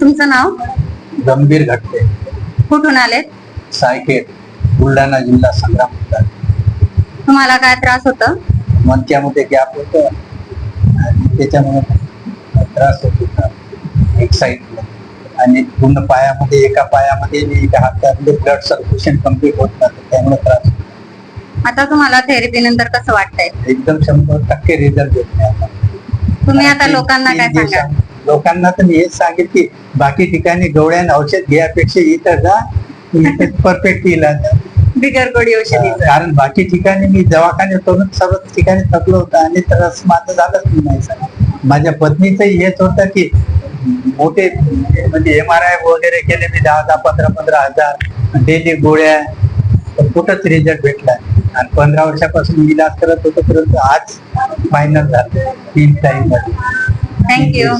तुमचं नाव? गंभीर घटते. कुठून आलेत? सायकेट बुलढाणा जिल्हा संग्राम. तुम्हाला काय त्रास होतं? मणक्यामध्ये गॅप होत आणि त्याच्यामुळे त्रास होत. होता एक साईड आणि पूर्ण पायामध्ये एका पायामध्ये आणि एका हातामध्ये ब्लड सर्क्युलेशन कंप्लीट होत नव्हतं त्यामुळे त्रास होता. आता तुम्हाला थेरपी नंतर कसं वाटतंय? एकदम शंभर टक्के रिझल्ट देत नाही आता. तुम्ही आता लोकांना तीन काय सांगाल? दिवसां- लोकांना तर मी हेच सांगेल की बाकी ठिकाणी गवळ्यान औषध घ्यापेक्षा इथं जा परफेक्ट इलाज. बिगर गोडी औषधीचं कारण बाकी ठिकाणी मी दवाखाने करून सर्व ठिकाणी थकलो होतो आणि त्रास माझं झालंच नाही सर माझ्या पत्नीचंही हेच होतं की मोठे म्हणजे एम आर आय वगैरे केले मी दहा दहा पंधरा पंधरा हजार. डेली गोळ्या. कुठंच रिझल्ट भेटला आणि पंधरा वर्षापासून इलाज करत होतो परंतु आज फायनल झालं. तीन Thank you.